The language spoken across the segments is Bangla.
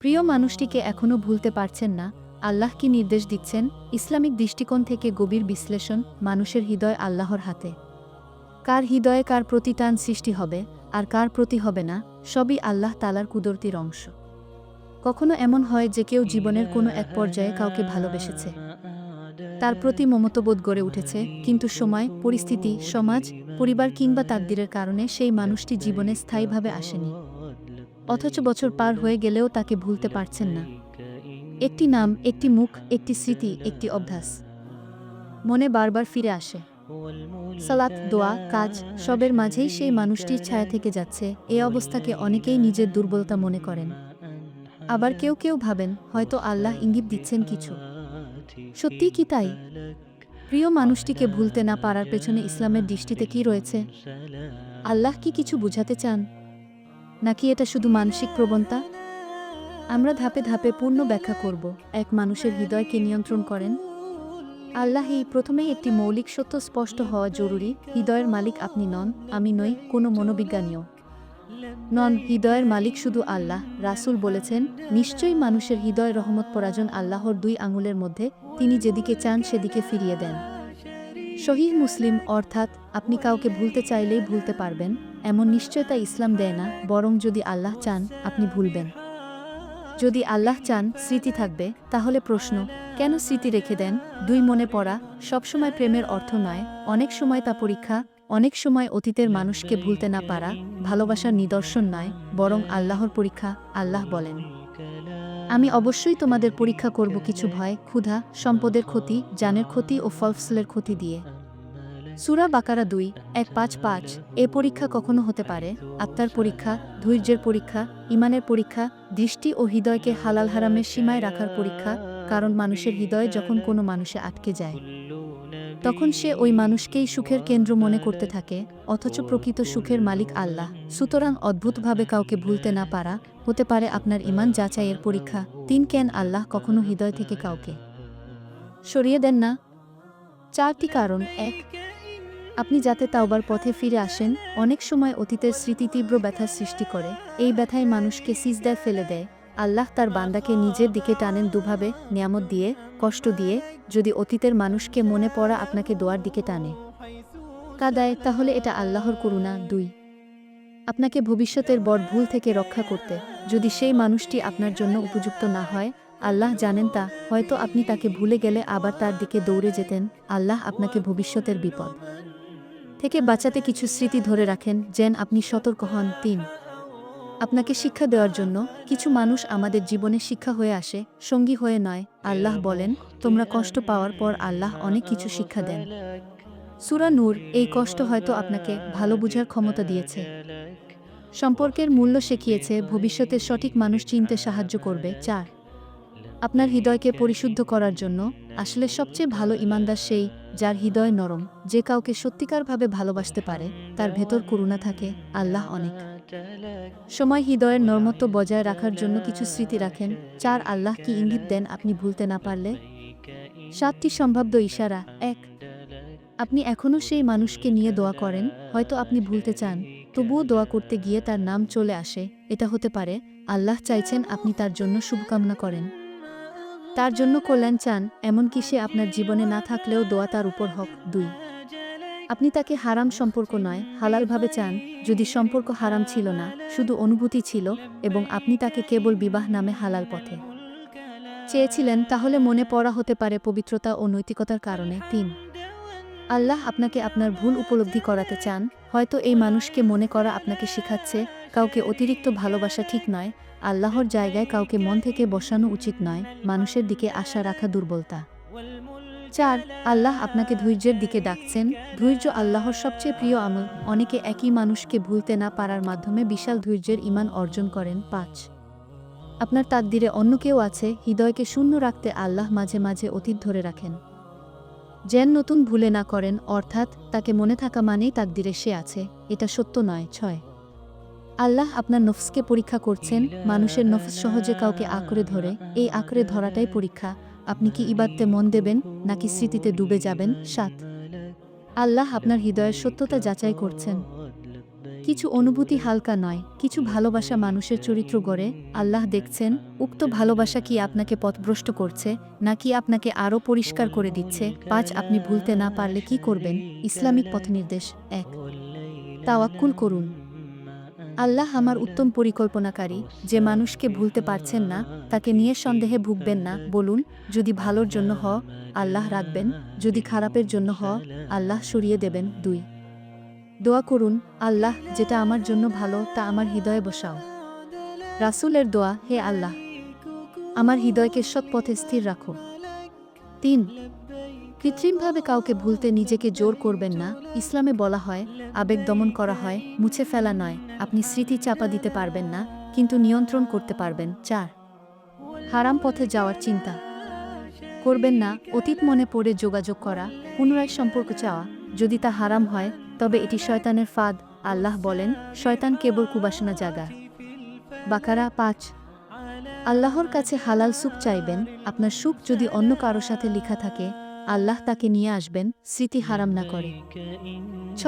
প্রিয় মানুষটিকে এখনও ভুলতে পারছেন না, আল্লাহ কি নির্দেশ দিচ্ছেন? ইসলামিক দৃষ্টিকোণ থেকে গভীর বিশ্লেষণ, মানুষের হৃদয় আল্লাহর হাতে। কার হৃদয়ে কার প্রতি টান সৃষ্টি হবে, আর কার প্রতি হবে না, সবই আল্লাহ তালার কুদরতির অংশ। কখনো এমন হয় যে কেউ জীবনের কোনো এক পর্যায়ে কাউকে ভালোবেসেছে। তার প্রতি মমতবোধ গড়ে উঠেছে, কিন্তু সময়, পরিস্থিতি, সমাজ, পরিবার কিংবা তাকদিরের কারণে সেই মানুষটি জীবনে স্থায়ীভাবে আসেনি। অথচ বছর পার হয়ে গেলেও তাকে ভুলতে পারছেন না। একটি নাম, একটি মুখ, একটি স্মৃতি, একটি অভ্যাস। মনে বারবার ফিরে আসে। সালাত, দোয়া, কাজ, সবের মাঝেই সেই মানুষটির ছায়া থেকে যাচ্ছে এই অবস্থাকে অনেকেই নিজের দুর্বলতা মনে করেন। আবার কেউ কেউ ভাবেন, হয়তো আল্লাহ ইঙ্গিত দিচ্ছেন কিছু। সত্যি কি তাই? প্রিয় মানুষটিকে ভুলতে না পারার পেছনে ইসলামের দৃষ্টিতে কি রয়েছে? আল্লাহ কি কিছু বুঝাতে চান? নাকি এটা শুধু মানসিক প্রবণতা? আমরা ধাপে ধাপে পূর্ণ ব্যাখ্যা করব। এক মানুষের হৃদয়কে নিয়ন্ত্রণ করেন। আল্লাহ এই প্রথমেই একটি মৌলিক সত্য স্পষ্ট হওয়া জরুরি। হৃদয়ের মালিক আপনি নন, আমি নই, কোনো মনোবিজ্ঞানীও। নন, হৃদয়ের মালিক শুধু আল্লাহ, রাসূল বলেছেন, নিশ্চয়ই মানুষের হৃদয় রহমত পরাজন আল্লাহর দুই আঙুলের মধ্যে, তিনি যেদিকে চান সেদিকে ফিরিয়ে দেন। শহীদ মুসলিম অর্থাৎ আপনি কাউকে ভুলতে চাইলেই ভুলতে পারবেন, এমন নিশ্চয়তা ইসলাম দেয় না, বরং যদি আল্লাহ চান, আপনি ভুলবেন। যদি আল্লাহ চান, স্মৃতি থাকবে, তাহলে প্রশ্ন, কেন স্মৃতি রেখে দেন? দুই মনে পড়া সবসময় প্রেমের অর্থ নয়, অনেক সময় তা পরীক্ষা, অনেক সময় অতীতের মানুষকে ভুলতে না পারা, ভালোবাসার নিদর্শন নয়, বরং আল্লাহর পরীক্ষা, আল্লাহ বলেন। আমি অবশ্যই তোমাদের পরীক্ষা করব কিছু ভয়, ক্ষুধা, সম্পদের ক্ষতি জানের ক্ষতি ও ফলফসলের ক্ষতি দিয়ে। সুরা বাকারা দুই, এক পাঁচ পাঁচ, এ পরীক্ষা কখনো হতে পারে? আত্মার পরীক্ষা, ধৈর্যের পরীক্ষা, ইমানের পরীক্ষা, দৃষ্টি ও হৃদয়কে হালাল হারামের সীমায় রাখার পরীক্ষা, কারণ মানুষের হৃদয় যখন কোনো মানুষে আটকে যায়। তখন সে ওই মানুষকেই সুখের কেন্দ্র মনে করতে থাকে, অথচ প্রকৃত সুখের মালিক আল্লাহ। সুতরাং অদ্ভুতভাবে কাউকে ভুলতে না পারা হতে পারে আপনার ইমান যাচাইয়ের পরীক্ষা। তিন কেন আল্লাহ কখনো হৃদয় থেকে কাউকে সরিয়ে দেন না? চারটি কারণ। এক, আপনি যাতে তাওবার পথে ফিরে আসেন, অনেক সময় অতীতের স্মৃতি তীব্র ব্যথার সৃষ্টি করে। এই ব্যথায় মানুষকে সিজদায় ফেলে দেয়। আল্লাহ তার বান্দাকে নিজের দিকে টানেন দুভাবে, নিয়ামত দিয়ে কষ্ট দিয়ে যদি অতীতের মানুষকে মনে পড়া আপনাকে দোয়ার দিকে টানে। কাদায়, তাহলে এটা আল্লাহর করুণা দুই। আপনাকে ভবিষ্যতের বড় ভুল থেকে রক্ষা করতে যদি সেই মানুষটি আপনার জন্য উপযুক্ত না হয়, আল্লাহ জানেন তা, হয়তো আপনি তাকে ভুলে গেলে আবার তার দিকে দৌড়ে যেতেন, আল্লাহ আপনাকে ভবিষ্যতের বিপদ থেকে বাঁচাতে কিছু স্মৃতি ধরে রাখেন, যেন আপনি সতর্ক হন। তিন আপনাকে শিক্ষা দেওয়ার জন্য কিছু মানুষ আমাদের জীবনে শিক্ষা হয়ে আসে, সঙ্গী হয়ে নয়। আল্লাহ বলেন, তোমরা কষ্ট পাওয়ার পর আল্লাহ অনেক কিছু শিক্ষা দেন। সুরা নূর, এই কষ্ট হয়তো আপনাকে ভালো বুঝার ক্ষমতা দিয়েছে। সম্পর্কের মূল্য শিখিয়েছে ভবিষ্যতে সঠিক মানুষ চিনতে সাহায্য করবে। চার, আপনার হৃদয়কে পরিশুদ্ধ করার জন্য আসলে সবচেয়ে ভালো ইমানদার সেই যার হৃদয় নরম, যে কাউকে সত্যিকারভাবে ভালোবাসতে পারে, তার ভেতর করুণা থাকে, আল্লাহ অনেক। সময় হৃদয়ের নর্মত্ব বজায় রাখার জন্য কিছু স্মৃতি রাখেন, চার আল্লাহ কি ইঙ্গিত দেন আপনি ভুলতে না পারলে? সাতটি সম্ভাব্য ইশারা। এক, আপনি এখনও সেই মানুষকে নিয়ে দোয়া করেন, হয়তো আপনি ভুলতে চান, তবুও দোয়া করতে গিয়ে তার নাম চলে আসে। এটা হতে পারে, আল্লাহ চাইছেন আপনি তার জন্য শুভকামনা করেন। তার জন্য কল্যাণ চান, এমনকি সে আপনার জীবনে না থাকলেও দোয়া তার উপর হক। দুই আপনি তাকে হারাম সম্পর্ক নয়, হালালভাবে চান। যদি সম্পর্ক হারাম ছিল না, শুধু অনুভূতি ছিল এবং আপনি তাকে কেবল বিবাহ নামে হালাল পথে। চেয়েছিলেন, তাহলে মনে পড়া হতে পারে পবিত্রতা ও নৈতিকতার কারণে। তিন, আল্লাহ আপনাকে আপনার ভুল উপলব্ধি করাতে চান। হয়তো এই মানুষকে মনে করা আপনাকে শেখাচ্ছে, কাউকে অতিরিক্ত ভালোবাসা ঠিক নয়, আল্লাহর জায়গায় কাউকে মন থেকে বসানো উচিত নয়। মানুষের দিকে আশা রাখা দুর্বলতা। চার, আল্লাহ আপনাকে ধৈর্যের দিকে ডাকছেন। ধৈর্য আল্লাহর সবচেয়ে প্রিয় আমল। অনেকে একই মানুষকে ভুলতে না পারার মাধ্যমে বিশাল ধৈর্যের ইমান অর্জন করেন। পাঁচ, আপনার তাকদিরে অন্য কেউ আছে, হৃদয়কে শূন্য রাখতে আল্লাহ মাঝে মাঝে অতীত ধরে রাখেন। যেন নতুন ভুলে না করেন, অর্থাৎ তাকে মনে থাকা মানেই তাকদিরে সে আছে, এটা সত্য নয়। ছয়, আল্লাহ আপনার নফসকে পরীক্ষা করছেন, মানুষের নফস সহজে কাউকে আঁকড়ে ধরে, এই আঁকড়ে ধরাটাই পরীক্ষা। আপনি কি ইবাদতে মন দেবেন নাকি স্মৃতিতে ডুবে যাবেন? সাত। আল্লাহ আপনার হৃদয়ের সত্যতা যাচাই করছেন। কিছু অনুভূতি হালকা নয়, কিছু ভালোবাসা মানুষের চরিত্র গড়ে। আল্লাহ দেখছেন, উক্ত ভালোবাসা কি আপনাকে পথভ্রষ্ট করছে, নাকি আপনাকে আরও পরিষ্কার করে দিচ্ছে? পাঁচ, আপনি ভুলতে না পারলে কি করবেন? ইসলামিক পথনির্দেশ, এক। তাওয়াক্কুল করুন। আল্লাহ আমার উত্তম পরিকল্পনাকারী, যে মানুষকে ভুলতে পারছেন না, তাকে নিয়ে সন্দেহে ভুগবেন না, বলুন, যদি ভালোর জন্য হ, আল্লাহ রাখবেন, যদি খারাপের জন্য হ, আল্লাহ সরিয়ে দেবেন, দুই। দোয়া করুন, আল্লাহ, যেটা আমার জন্য ভালো, তা আমার হৃদয়ে বসাও। রাসূলের দোয়া, হে আল্লাহ, আমার হৃদয়কে সৎ পথে স্থির রাখো। তিন কৃত্রিমভাবে কাউকে ভুলতে নিজেকে জোর করবেন না। ইসলামে বলা হয়, আবেগ দমন করা হয়, মুছে ফেলা নয়। আপনি স্মৃতি চাপা দিতে পারবেন না, কিন্তু নিয়ন্ত্রণ করতে পারবেন। চার। হারাম পথে যাওয়ার চিন্তা। করবেন না, অতীত মনে পড়ে যোগাযোগ করা, পুনরায় সম্পর্ক চাওয়া। যদি তা হারাম হয়, তবে এটি শয়তানের ফাদ। আল্লাহ বলেন, শয়তান কেবল কুবাসনা জাগা। বাকারা পাঁচ। আল্লাহর কাছে হালাল সুখ চাইবেন। আপনার সুখ যদি অন্য কারও সাথে লেখা থাকে আল্লাহ তাকে নিয়ে আসবেন, স্মৃতি হারাম না করে। ছ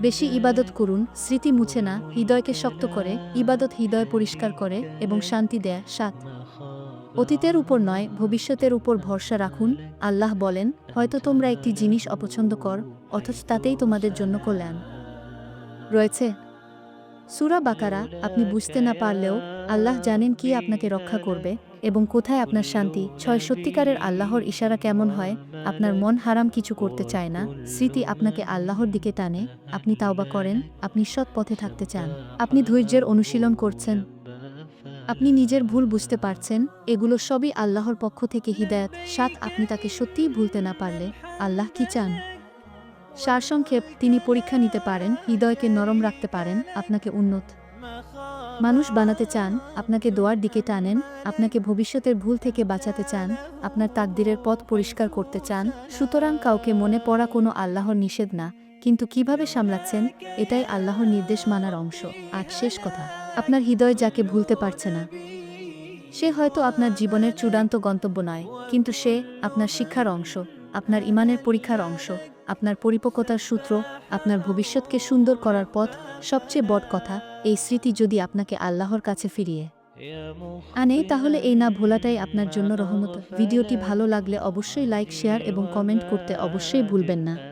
বেশি ইবাদত করুন, স্মৃতি মুছে না, হৃদয়কে শক্ত করে, ইবাদত হৃদয় পরিষ্কার করে এবং শান্তি দেয়। সাত, অতীতের উপর নয়, ভবিষ্যতের উপর ভরসা রাখুন। আল্লাহ বলেন, হয়তো তোমরা একটি জিনিস অপছন্দ কর, অথচ তাতেই তোমাদের জন্য কল্যাণ। রয়েছে সুরা বাকারা আপনি বুঝতে না পারলেও আল্লাহ জানেন কি আপনাকে রক্ষা করবে এবং কোথায় আপনার শান্তি। ছয় সত্যিকারের আল্লাহর ইশারা কেমন হয়? আপনার মন হারাম কিছু করতে চায় না। স্মৃতি আপনাকে আল্লাহর দিকে টানে। আপনি তাওবা করেন। আপনি সৎ পথে থাকতে চান। আপনি ধৈর্যের অনুশীলন করছেন। আপনি নিজের ভুল বুঝতে পারছেন। এগুলো সবই আল্লাহর পক্ষ থেকে হিদায়াত। সাত, আপনি তাকে সত্যিই ভুলতে না পারলে আল্লাহ কি চান? সারসংক্ষেপ, তিনি পরীক্ষা নিতে পারেন, হৃদয়কে নরম রাখতে পারেন, আপনাকে উন্নত। মানুষ বানাতে চান, আপনাকে দোয়ার দিকে টানেন, আপনাকে ভবিষ্যতের ভুল থেকে বাঁচাতে চান, আপনার তাকদিরের পথ পরিষ্কার করতে চান, সুতরাং কাউকে মনে পড়া কোনো আল্লাহর নিষেধ না, কিন্তু কীভাবে সামলাচ্ছেন, এটাই আল্লাহর নির্দেশ মানার অংশ। আর শেষ কথা, আপনার হৃদয় যাকে ভুলতে পারছে না। সে হয়তো আপনার জীবনের চূড়ান্ত গন্তব্য নয়, কিন্তু সে আপনার শিক্ষার অংশ, আপনার ইমানের পরীক্ষার অংশ। আপনার পরিপক্কতার সূত্র, আপনার ভবিষ্যৎকে সুন্দর করার পথ, সবচেয়ে বড় কথা, এই স্মৃতি যদি আপনাকে আল্লাহর কাছে ফিরিয়ে আনে, তাহলে এই না ভোলাটাই আপনার জন্য রহমত। ভিডিওটি ভালো লাগলে অবশ্যই লাইক, শেয়ার এবং কমেন্ট করতে অবশ্যই ভুলবেন না।